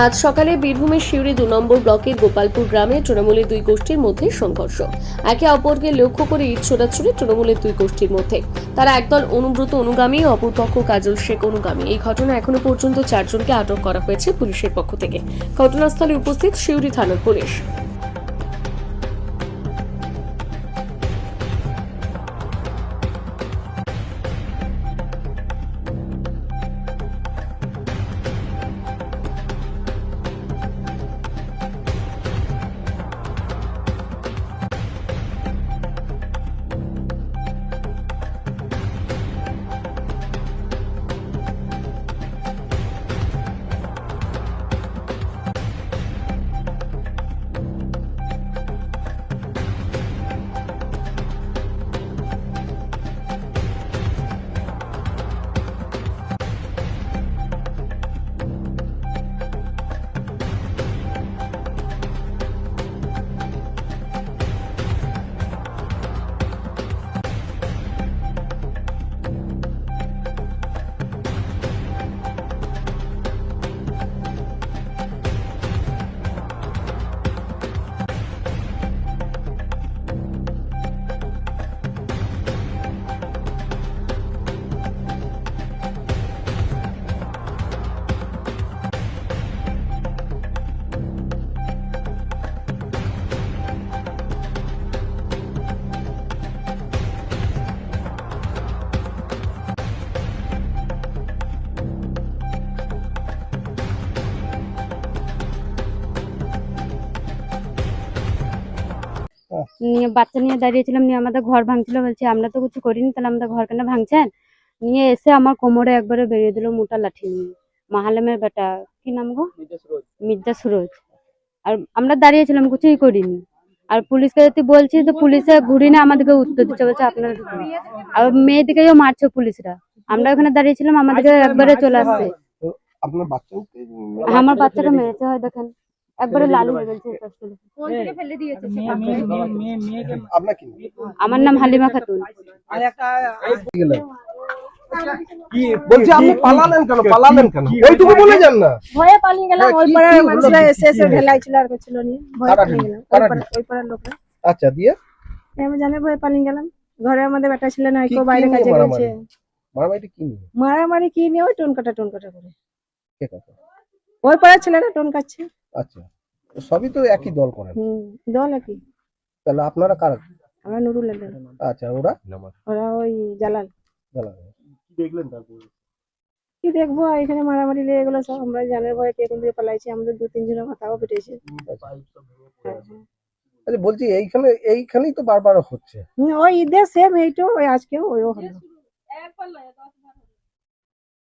আজ সকালে বীরভূমের শিউরি দু নম্বর ব্লকের গোপালপুর গ্রামে তৃণমূলের দুই গোষ্ঠীর মধ্যে সংঘর্ষ। একে অপরকে লক্ষ্য করে ইট ছোটাছুটি তৃণমূলের দুই গোষ্ঠীর মধ্যে। তারা একদল অনুব্রত অনুগামী অপরপক্ষ কাজল শেখ অনুগামী। এই ঘটনা এখনও পর্যন্ত চারজনকে আটক করা হয়েছে পুলিশের পক্ষ থেকে। ঘটনাস্থলে উপস্থিত শিউরি থানার পুলিশ। নিয়ে বাচ্চা নিয়ে দাঁড়িয়েছিলাম নিয়ে আমাদের ঘর ভাঙছিল বলছে আমরা তো কিছু করিনি তাহলে আমাদের ঘর কেন ভাঙছেন? নিয়ে এসে আমার কোমরে একবারে বেরিয়ে দিল মোটা লাঠি নিয়ে। মাহালেমের বেটা কি নাম গো? মির্জা সুরজ আর আমরা দাঁড়িয়েছিলাম কিছুই করিনি। আর পুলিশকে যদি বলছি তো পুলিশে ঘুরি না আমাদেরকে উত্তর দিচ্ছে বলছে আপনারা। আর মেয়েদিকেও মারছে পুলিশরা। আমরা ওখানে দাঁড়িয়েছিলাম আমাদেরকে একবারে চলে আসছে। আমার বাচ্চাটা মেরেছে হয় দেখেন। একবারে লাল হয়ে গেছে আপনার কি? আমার নাম হালিমা খাতুন। গেলেন বলছি আপনি পালালেন কেন? পালালেন কেন? এইটুকু বলে যান না। ভয়ে পালিয়ে গেলাম ওই পাড়ার মানুষরা এসে এসে কি হলো? ঢেলাই ছিল আর করছিল নিয়ে ভয়ে পালিয়ে গেলাম ওই পাড়ার লোকরা। আচ্ছা দিয়ে? আমি জানি ভয়ে পালিয়ে গেলাম। ঘরে আমাদের বেটা ছিল না কেউ বাইরে কাজে মারামারি? গেছে। কি নিয়ে? মারামারি কি নিয়ে? ওই টোন কাটা টোন কাটা করে। কে কথা ওই পাড়ার ছেলেরা টোন কাটছে আচ্ছা সবই তো একই দল করে হুম দল একই। তাহলে আপনারা কারা? আমরা নুরুল আলম। আচ্ছা ওরা? ওরা ওই জালাল। জানান দেখলেন তারপর? কি দেখব এখানে মারামারি লেগে গেলো সব। আমরা জানের ভয়ে কে কোন দিকে পালাইছি আমাদের দু তিন জনের মাথাও পেটেছে আচ্ছা। বলছি এইখানে এইখানেই তো বারবার হচ্ছে। ওই ঈদের সেম এইটো ওই আজকেও ওইও হলো।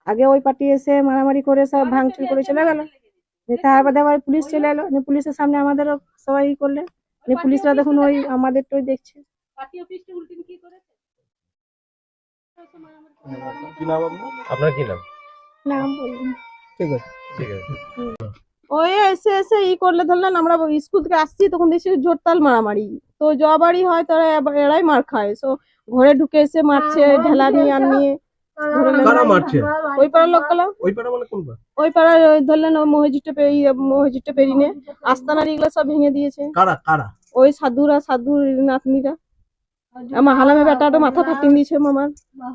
আগে ওই পার্টি এসে মারামারি করে সব ভাঙচুর করে চলে গেল। তার বাদে আবার পুলিশ চলে এলো। নিয়ে পুলিশের সামনে আমাদেরও সবাই করলে। নিয়ে পুলিশরা দেখুন ওই আমাদেরটাই দেখছে। আপনার কি নাম? নাম বললাম ঠিক আছে। ঠিক আছে। ওই এসে এসে ই করলে ধরলেন আমরা স্কুল থেকে আসছি তখন দেখছি জোরতাল মারামারি। তো জবারই হয় তারা এরাই মার খায়। সো ঘরে ঢুকে এসে মারছে ঢেলা নিয়ে আর নেয়। কারা মারছে? ওই পাড়ার লোকগুলো ওই পাড়া মানে কোন পাড়া? ওই পাড়ার ধরলেন ওই পেরিয়ে মসজিদটা পেরিয়ে আস্তানার এগুলো সব ভেঙে দিয়েছে। কারা কারা? ওই সাধুরা সাধুর নাতনিরা। আমার হালামে বেটাটা মাথা ফাটিয়ে দিয়েছে মামার।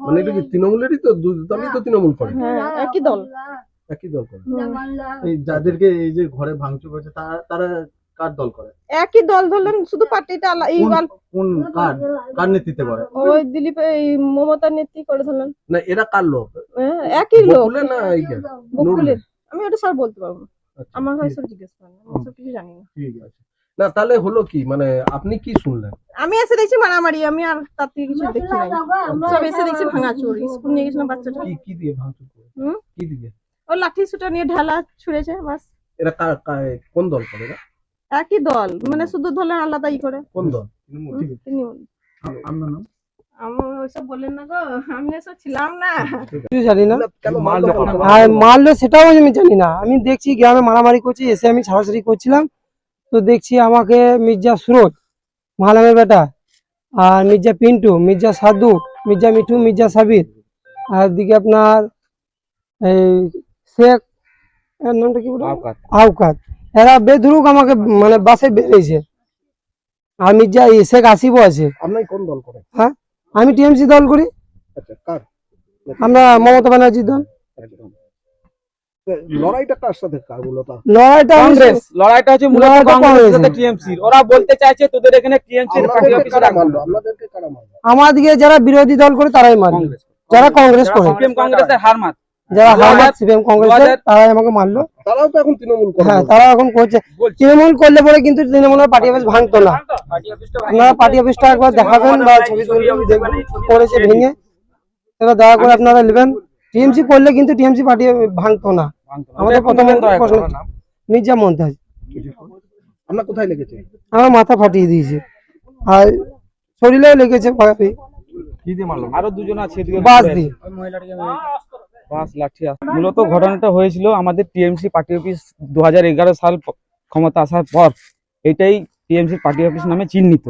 মানে এটা কি তৃণমূলেরই তো দলই তো তৃণমূল করে? হ্যাঁ একই দল। একই দল করে। এই যাদেরকে এই যে ঘরে ভাঙচুর করেছে তারা তারা কার দল করে? একই দল ধরলেন শুধু পার্টিটা এই কোন- কার কার নেতৃত্বে করে? ওই দিলীপ এই মমতার নেত্রী করে ধরলেন। না এরা কার লোক? একই লোক। না বকুলের। আমি ওটা স্যার বলতে পারব আচ্ছা, আমার হয় জিজ্ঞেস করেন আমি সব কিছু জানি না। ঠিক আছে। না তাহলে হলো কি মানে আপনি কি শুনলেন? আমি এসে দেখছি মারামারি আমি আর তার থেকে কিছু দেখি নাই। সব এসে দেখছি ভাঙাচুর স্কুল নিয়ে গেছিলাম বাচ্চাটা। কি কি দিয়ে ভাঙচুর? কি দিয়ে? ও লাঠি সুটা নিয়ে ঢালা ছুঁড়েছে বাস। এরা কোন দল করে এরা? একই দল মানে শুধু ধরলেন আলাদা ই করে। কোন দল? তৃণমূল। আপনার নাম? আমি ওইসব বললেন না গো আমি এসব ছিলাম না। কিছু জানি না। কেন মারলো আর মারলো সেটাও আমি জানি না। আমি দেখছি গ্রামে মারামারি করছি এসে আমি ছাড়াছাড়ি করছিলাম। তো দেখছি আমাকে মির্জা সুরজ মালামের বেটা আর মির্জা পিন্টু মির্জা সাধু মির্জা মিঠু মির্জা সাবির আর দিকে আপনার এই শেখ এর নামটা কি বলে আওকাত। আউকাত এরা বেধুরুক আমাকে মানে বাসে বেরিয়েছে। মির্জা এই শেখ আছে। আপনি কোন দল করেন? আমি টিএমসি দল করি। আচ্ছা আমরা মমতা ব্যানার্জি দল। তো লড়াইটা কার সাথে? কার মূলত? লড়াইটা কংগ্রেস। লড়াইটা হচ্ছে মূলত লড়াইটা সাথে কংগ্রেসের। ওরা বলতে চাইছে তোদের এখানে পার্টি মারলো কারা মারলো যারা বিরোধী দল করে তারাই মারবে যারা কংগ্রেস। করে। সিপিএম কংগ্রেসের হার মাত। যারা হাজার- সিপিএম কংগ্রেস তারাই আমাকে মারলো। তারাও তো এখন তৃণমূল করে হ্যাঁ তারা এখন করছে। তৃণমূল করলে পরে কিন্তু তৃণমূলের পার্টি অফিস ভাঙতো না। আপনারা পার্টি অফিসটা একবার দেখাবেন বা ছবি দেখবেন করেছে ভেঙে। সেটা দয়া করে আপনারা নেবেন। টিএমসি করলে কিন্তু টিএমসি পার্টি ভাঙতো না। আমাদের প্রথম প্রশ্ন মির্জা মন্তাজ আপনার কোথায় লেগেছে? আমার মাথা ফাটিয়ে দিয়েছে। আর শরীরেও লেগেছে। আরও দুজন আছে এদিকে বাস দিয়ে। বাস লাঠি মূলত ঘটনাটা হয়েছিল আমাদের টিএমসি পার্টি অফিস দুহাজার এগারো সাল ক্ষমতা আসার পর। এটাই টিএমসি পার্টি অফিস নামে চিহ্নিত।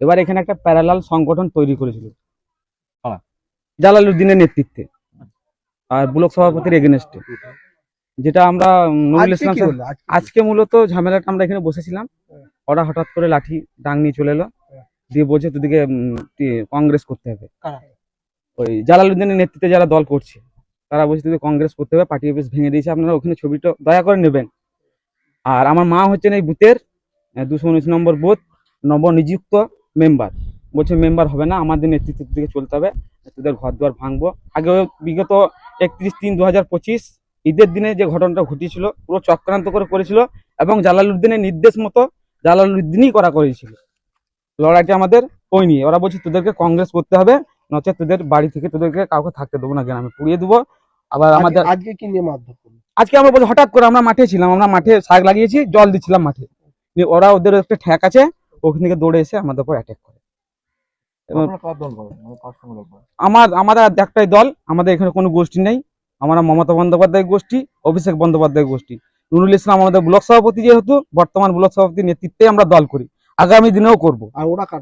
এবার এখানে একটা প্যারালাল সংগঠন তৈরি করেছিল। জালালুদ্দিনের নেতৃত্বে আর ব্লক সভাপতির এগেনস্টে। যেটা আমরা আজকে ইসলাম? আজকে আজকে মূলত ঝামেলাটা আমরা এখানে বসেছিলাম। ওরা হঠাৎ করে লাঠি ডাং নিয়ে চলে এলো। দিয়ে বলছে তোদিকে কংগ্রেস করতে হবে। ওই জালালুদ্দিনের নেতৃত্বে যারা দল করছে। তারা বলছে তোদের কংগ্রেস করতে হবে, পার্টি অফিস ভেঙে দিয়েছে, আপনারা ওখানে ছবিটা দয়া করে নেবেন। আর আমার মা হচ্ছেন এই বুথের দুশো উনিশ নম্বর বুথ নবনিযুক্ত মেম্বার। বলছে, মেম্বার হবে না, আমাদের নেতৃত্বের দিকে চলতে হবে, তোদের ঘর দুয়ার ভাঙবো। আগে বিগত একত্রিশ তিন দু হাজার পঁচিশ, ঈদের দিনে যে ঘটনাটা ঘটিয়েছিল, পুরো চক্রান্ত করে করেছিল এবং জালালউদ্দিনের নির্দেশ মতো জালালউদ্দিনই করা করেছিল। লড়াইটা আমাদের ওই নিয়ে ওরা বলছে, তোদেরকে কংগ্রেস করতে হবে, নচেত তোদের বাড়ি থেকে তোদেরকে কাউকে থাকতে দেবো না, গ্রামে পুড়িয়ে দেবো। আবার আমাদের আজকে- কি নিয়ে মারধর করল? আজকে আমরা বলছি হঠাৎ করে আমরা মাঠে ছিলাম আমরা মাঠে শাক লাগিয়েছি জল দিচ্ছিলাম মাঠে। দিয়ে ওরা ওদের একটা ঠ্যাক আছে ওখান থেকে দৌড়ে এসে আমাদের উপর অ্যাটাক করে। এবং আমার আমাদের একটাই দল আমাদের এখানে কোনো গোষ্ঠী নেই। আমরা মমতা বন্দ্যোপাধ্যায় গোষ্ঠী অভিষেক বন্দ্যোপাধ্যায় গোষ্ঠী। নুরুল ইসলাম আমাদের ব্লক সভাপতি যেহেতু বর্তমান ব্লক সভাপতির নেতৃত্বে আমরা দল করি। আগামী দিনেও করব। আর ওরা কার?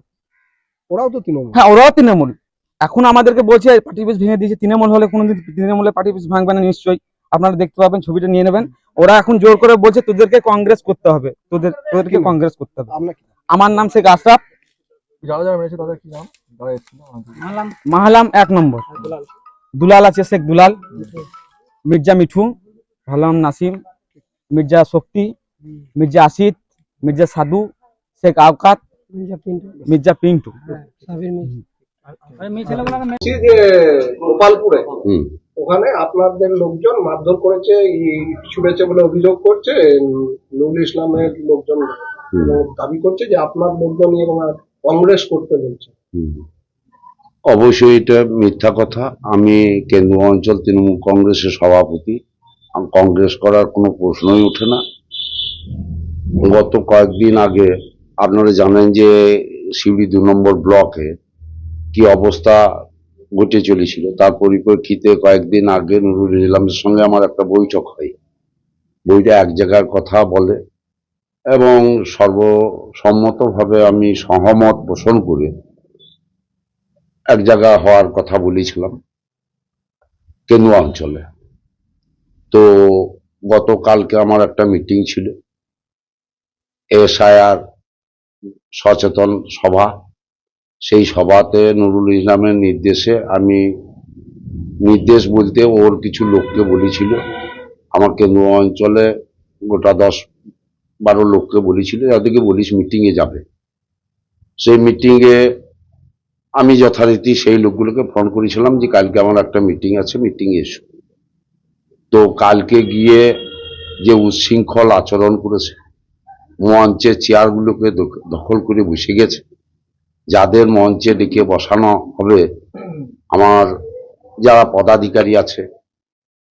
ওরাও তো তৃণমূল। হ্যাঁ ওরাও তৃণমূল। এখন আমাদেরকে বলছে পার্টি পিস ভেঙে দিয়েছে তৃণমূল হলে কোনোদিন তৃণমূলের পার্টি পিস ভাঙবে না নিশ্চয়ই। আপনারা দেখতে পাবেন ছবিটা নিয়ে নেবেন। ওরা এখন জোর করে বলছে তোদেরকে কংগ্রেস করতে হবে। তোদের তোদেরকে কংগ্রেস করতে হবে। আমার নাম শেখ আশরাফ। যারা যারা মেরেছে তাদের কি নাম? যারা এসেছিল মাহালাম এক নম্বর। দুলাল। আছে শেখ দুলাল। মির্জা মিঠু ভালাম নাসিম। মির্জা শক্তি। মির্জা আসিদ মির্জা সাধু। শেখ আওকাত। মির্জা পিন্টু। মির্জা পিন্টু। সাবির মির্জা। যে গোপালপুরে ওখানে আপনাদের লোকজন মারধর করেছে ছুড়েছে বলে অভিযোগ করছে নুরুল ইসলামের লোকজন দাবি করছে যে আপনার লোকজন কংগ্রেস করতে বলছে। অবশ্যই এটা মিথ্যা কথা। আমি কেন্দ্রীয় অঞ্চল তৃণমূল কংগ্রেসের সভাপতি। কংগ্রেস করার কোনো প্রশ্নই ওঠে না। গত কয়েকদিন আগে আপনারা জানেন যে শিউড়ি দু নম্বর ব্লকে কি অবস্থা ঘটে চলেছিল, তার পরিপ্রেক্ষিতে কয়েকদিন আগে নুরুল ইসলামের সঙ্গে আমার একটা বৈঠক হয়। বইটা এক জায়গার কথা বলে এবং সর্বসম্মতভাবে আমি সহমত পোষণ করে এক জায়গা হওয়ার কথা বলেছিলাম কেনুয়া অঞ্চলে। তো গতকালকে আমার একটা মিটিং ছিল এস এসআইআর সচেতন সভা। সেই সভাতে নুরুল ইসলামের নির্দেশে আমি নির্দেশ বলতে ওর কিছু লোককে বলেছিল। আমার কেন্দুয়া অঞ্চলে গোটা দশ বারো লোককে বলেছিল, যাদেরকে বলিস মিটিংয়ে যাবে। সেই মিটিংয়ে আমি যথারীতি সেই লোকগুলোকে ফোন করেছিলাম যে কালকে আমার একটা মিটিং আছে মিটিং এসো। তো কালকে গিয়ে যে উচ্ছৃঙ্খল আচরণ করেছে, মঞ্চের চেয়ারগুলোকে দখ- দখল করে বসে গেছে যাদের মঞ্চে ডেকে বসানো হবে, আমার যারা পদাধিকারী আছে,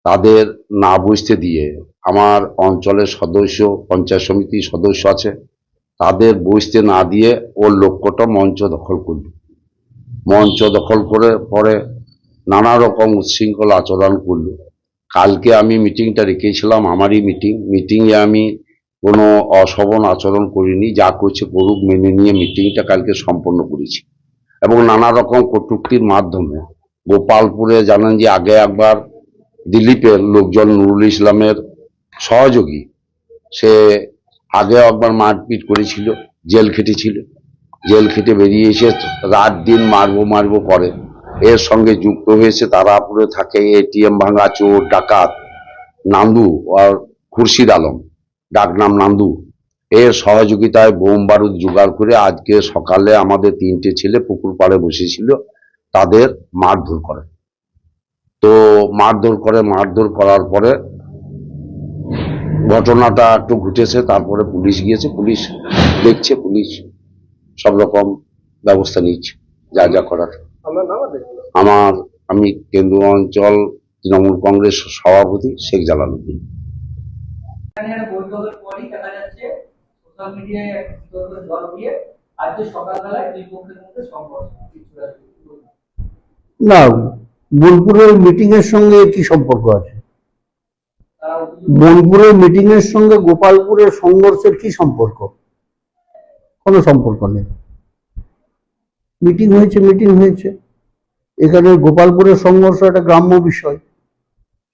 তাদের না বুঝতে দিয়ে আমার অঞ্চলের সদস্য, পঞ্চায়েত সমিতির সদস্য আছে, তাদের বুঝতে না দিয়ে ওর লক্ষ্যটা মঞ্চ দখল করল। মঞ্চ দখল করে পরে নানা রকম উচ্ছৃঙ্খল আচরণ করল। কালকে আমি মিটিংটা রেখেছিলাম, আমারই মিটিং মিটিংয়ে আমি কোনো অশোভন আচরণ করিনি, যা করছে করুক মেনে নিয়ে মিটিংটা কালকে সম্পন্ন করেছি। এবং নানা রকম কটূক্তির মাধ্যমে গোপালপুরে জানেন যে আগে একবার দিলীপের লোকজন নুরুল ইসলামের সহযোগী, সে আগে একবার মারপিট করেছিল, জেল খেটেছিল। জেল খেটে বেরিয়ে এসে রাত দিন মারবো মারবো করে। এর সঙ্গে যুক্ত হয়েছে তারাপুরে থাকে এটিএম ভাঙা চোর, ডাকাত, নান্দু আর খুরশিদ আলম। ডাকনাম নান্দু। এর সহযোগিতায় বোম বারুদ জোগাড় করে আজকে সকালে আমাদের তিনটে ছেলে পুকুর পাড়ে বসেছিল তাদের মারধর করে। তো মারধর করে মারধর করার পরে ঘটনাটা একটু ঘটেছে তারপরে পুলিশ গিয়েছে পুলিশ দেখছে পুলিশ সব রকম ব্যবস্থা নিচ্ছে যা যা করার। আমার আমি কেন্দ্র অঞ্চল তৃণমূল কংগ্রেস সভাপতি শেখ জালালউদ্দিন। এখানে একটা বৈঠকের পরই দেখা যাচ্ছে সোশ্যাল মিডিয়ায় জল দিয়ে আজকে সকালবেলায় দুই পক্ষের মধ্যে সংঘর্ষ কিছু আছে। না বোলপুরের মিটিং এর সঙ্গে কি সম্পর্ক আছে? বোলপুরের মিটিং এর সঙ্গে গোপালপুরের সংঘর্ষের কি সম্পর্ক? কোনো সম্পর্ক নেই। মিটিং হয়েছে মিটিং হয়েছে। এখানে গোপালপুরের সংঘর্ষ একটা গ্রাম্য বিষয়।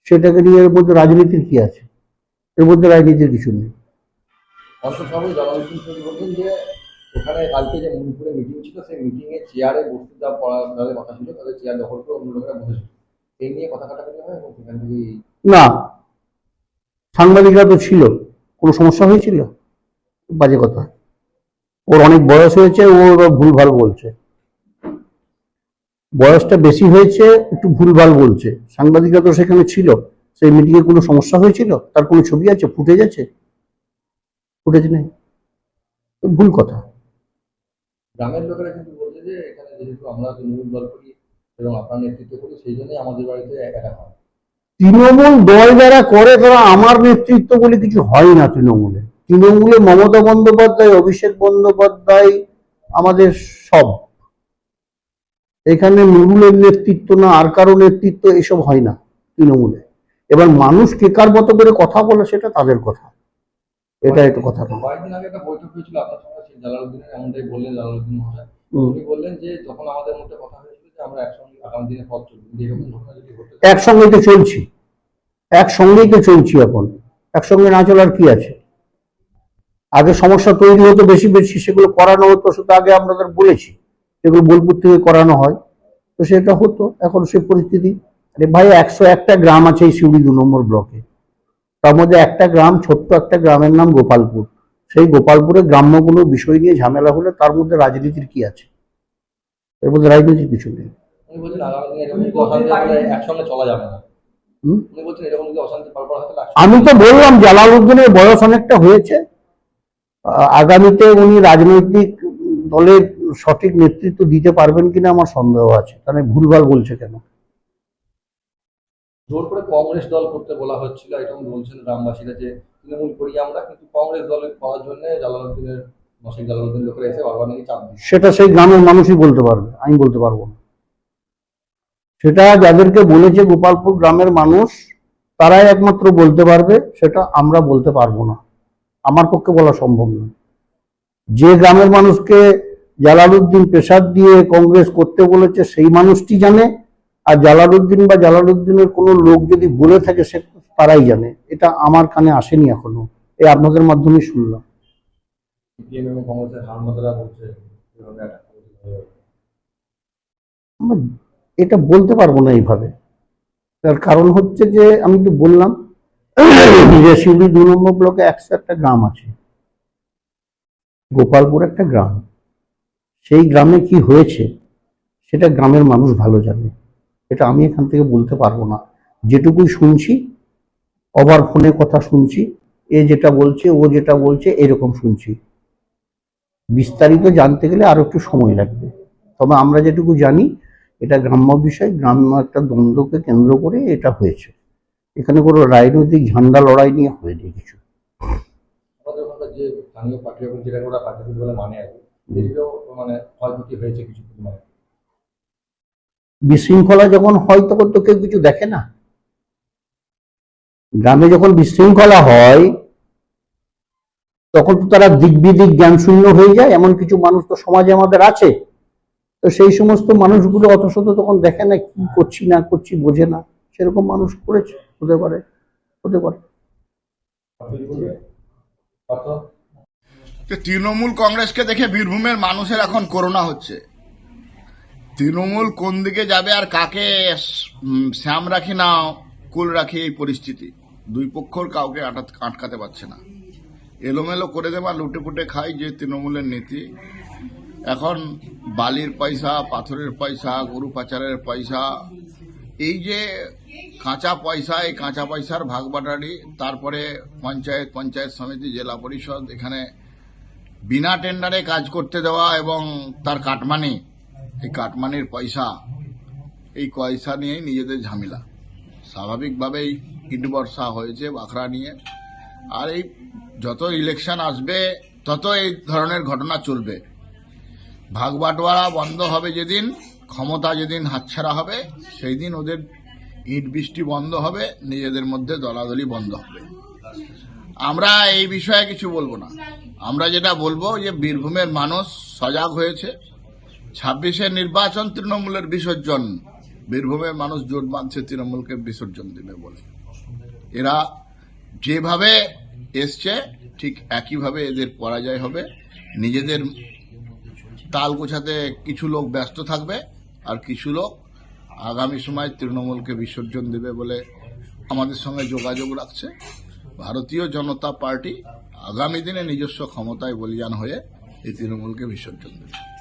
সেটাকে নিয়ে এর মধ্যে রাজনীতির কি আছে? এর মধ্যে রাজনীতির কিছু নেই। চৌধুরী বলছেন যে ওখানে কালকে যে মণিপুরে মিটিং ছিল সেই মিটিং এ চেয়ারে বসতে কথা ছিল তাদের চেয়ার দখল করে অন্য লোকেরা বসেছিল সেই নিয়ে কথা কাটাকাটি হয় এবং সেখান থেকে না। সাংবাদিকরা তো ছিল। কোনো সমস্যা হয়েছিল? বাজে কথা। ওর অনেক বয়স হয়েছে ও ওরা ভুলভাল বলছে। বয়সটা বেশি হয়েছে একটু ভুলভাল বলছে। সাংবাদিকরা তো সেখানে ছিল। সেই মিটিংয়ে কোনো সমস্যা হয়েছিল? তার কোনো ছবি আছে? ফুটেজ আছে? ফুটেজ নেই। ভুল কথা। গ্রামের লোকেরা কিন্তু বলছে যে এখানে যেহেতু আমরা তৃণমূল দল করি এবং আপনার নেতৃত্ব করি সেই জন্যই আমাদের বাড়িতে অ্যাটাক হয়। তৃণমূল দল যারা করে তারা আমার নেতৃত্ব বলে কিছু হয় না তৃণমূলে। তৃণমূলে মমতা বন্দ্যোপাধ্যায় অভিষেক বন্দ্যোপাধ্যায় আমাদের সব। এখানে নুরুলের নেতৃত্ব না আর কারও নেতৃত্ব এসব হয় না তৃণমূলে। এবার মানুষ কে কার মতো করে কথা বলে সেটা তাদের কথা। এটাই তো কথা। কয়েকদিন আগে একটা বৈঠক হয়েছিল আপনার সঙ্গে জালালউদ্দিনের এমনটাই বললেন জালালউদ্দিন মহাশয়। উনি বললেন যে যখন আমাদের মধ্যে কথা হয়েছিল যে আমরা একসঙ্গে আগামী দিনে পথ চলবো। কিন্তু এরকম ঘটনা যদি ঘটে একসঙ্গেই তো চলছি। একসঙ্গেই তো চলছি এখন। একসঙ্গে না চলার কি আছে? আগে সমস্যা তৈরি হতো বেশি বেশি সেগুলো করানো হতো সেটা আগে আপনাদের বলেছি। যেগুলো বোলপুর থেকে করানো হয়। তো সেটা হতো। এখন সে পরিস্থিতি আরে ভাই একশো একটা গ্রাম আছে এই সিউড়ি দু নম্বর ব্লকে। তার মধ্যে একটা গ্রাম ছোট্ট একটা গ্রামের নাম গোপালপুর। সেই গোপালপুরে গ্রাম্য কোনো বিষয় নিয়ে ঝামেলা হলে তার মধ্যে রাজনীতির কি আছে? এর মধ্যে রাজনীতির কিছু নেই। আমি তো বললাম জালালউদ্দিনের বয়স অনেকটা হয়েছে। আগামীতে উনি রাজনৈতিক দলের সঠিক নেতৃত্ব দিতে পারবেন কিনা আমার সন্দেহ আছে। তাহলে ভুলভাল বলছে কেন? জোর করে কংগ্রেস দল করতে বলা হচ্ছিল এরকম বলছেন গ্রামবাসীরা যে তৃণমূল করি আমরা, কিন্তু কংগ্রেস দল করার জন্য জালালউদ্দিনের শেখ জালালউদ্দিন লোকেরা এসে বারবার নাকি চাপ দিচ্ছে। সেটা সেই গ্রামের মানুষই বলতে পারবে, আমি বলতে পারব না। সেটা যাদেরকে বলেছে গোপালপুর গ্রামের মানুষ, তারাই একমাত্র বলতে পারবে, সেটা আমরা বলতে পারব না। আমার পক্ষে বলা সম্ভব নয় যে গ্রামের মানুষকে জালালউদ্দিন প্রেসার দিয়ে কংগ্রেস করতে বলেছে, সেই মানুষটি জানে আর জালালউদ্দিন বা জালালউদ্দিনের কোনো লোক যদি বলে থাকে সে তারাই জানে। এটা আমার কানে আসেনি এখনও। এই আপনাদের মাধ্যমে শুনলাম। এটা বলতে পারব না এইভাবে। তার কারণ হচ্ছে যে আমি তো বললাম যে শিউড়ি দু নম্বর ব্লকে একশো একটা গ্রাম আছে। গোপালপুর একটা গ্রাম। সেই গ্রামে কি হয়েছে সেটা গ্রামের মানুষ ভালো জানে। এটা আমি এখান থেকে বলতে পারব না। যেটুকুই শুনছি ওভার ফোনে কথা শুনছি, এ যেটা বলছে, ও যেটা বলছে, এরকম শুনছি। বিস্তারিত জানতে গেলে আরও একটু সময় লাগবে। তবে আমরা যেটুকু জানি, এটা গ্রাম্য বিষয়, গ্রাম্য একটা দ্বন্দ্বকে কেন্দ্র করে এটা হয়েছে। এখানে কোনো রাজনৈতিক ঝান্ডা লড়াই নিয়ে হয়নি কিছু। বলে মানে মানে ক্ষয়ক্ষতি হয়েছে কিছু পরিমাণে। বিশৃঙ্খলা যখন হয়, তখন তো কেউ কিছু দেখে না। গ্রামে যখন বিশৃঙ্খলা হয়, তখন তো তারা দিক বিদিক জ্ঞান শূন্য হয়ে যায়। এমন কিছু মানুষ তো সমাজে আমাদের আছে। তো সেই সমস্ত মানুষগুলো অত শত তখন দেখে না, কি করছি, না করছি, বোঝে না। সেরকম মানুষ করেছে, হতে পারে হতে পারে। তৃণমূল কংগ্রেসকে দেখে বীরভূমের মানুষের এখন করোনা হচ্ছে। তৃণমূল কোন দিকে যাবে আর কাকে শ্যাম রাখি না, কুল রাখি এই পরিস্থিতি? দুই পক্ষর কাউকে আটকাতে পারছে না। এলোমেলো করে দেবা, লুটে পুটে খাই যে তৃণমূলের নীতি। এখন বালির পয়সা, পাথরের পয়সা, গরু পাচারের পয়সা, এই যে কাঁচা পয়সা, এই কাঁচা পয়সার ভাগ বাটারি তারপরে পঞ্চায়েত পঞ্চায়েত সমিতি, জেলা পরিষদ, এখানে বিনা টেন্ডারে কাজ করতে দেওয়া এবং তার কাটমানি। এই কাটমানির পয়সা, এই পয়সা নিয়েই নিজেদের ঝামেলা। স্বাভাবিকভাবেই ইট বর্ষা হয়েছে বাখরা নিয়ে। আর এই যত ইলেকশন আসবে, তত এই ধরনের ঘটনা চলবে। ভাগ বাটোয়ারা বন্ধ হবে যেদিন, ক্ষমতা যেদিন হাতছাড়া হবে সেই দিন ওদের ইট বৃষ্টি বন্ধ হবে, নিজেদের মধ্যে দলাদলি বন্ধ হবে। আমরা এই বিষয়ে কিছু বলব না। আমরা যেটা বলব যে বীরভূমের মানুষ সজাগ হয়েছে। ছাব্বিশের নির্বাচন তৃণমূলের বিসর্জন। বীরভূমের মানুষ জোট বাঁধছে, তৃণমূলকে বিসর্জন দেবে বলে। এরা যেভাবে এসছে, ঠিক একইভাবে এদের পরাজয় হবে। নিজেদের তাল গোছাতে কিছু লোক ব্যস্ত থাকবে আর কিছু লোক আগামী সময় তৃণমূলকে বিসর্জন দেবে বলে আমাদের সঙ্গে যোগাযোগ রাখছে। ভারতীয় জনতা পার্টি আগামী দিনে নিজস্ব ক্ষমতায় বলিয়ান হয়ে এই তৃণমূলকে বিসর্জন দেবে।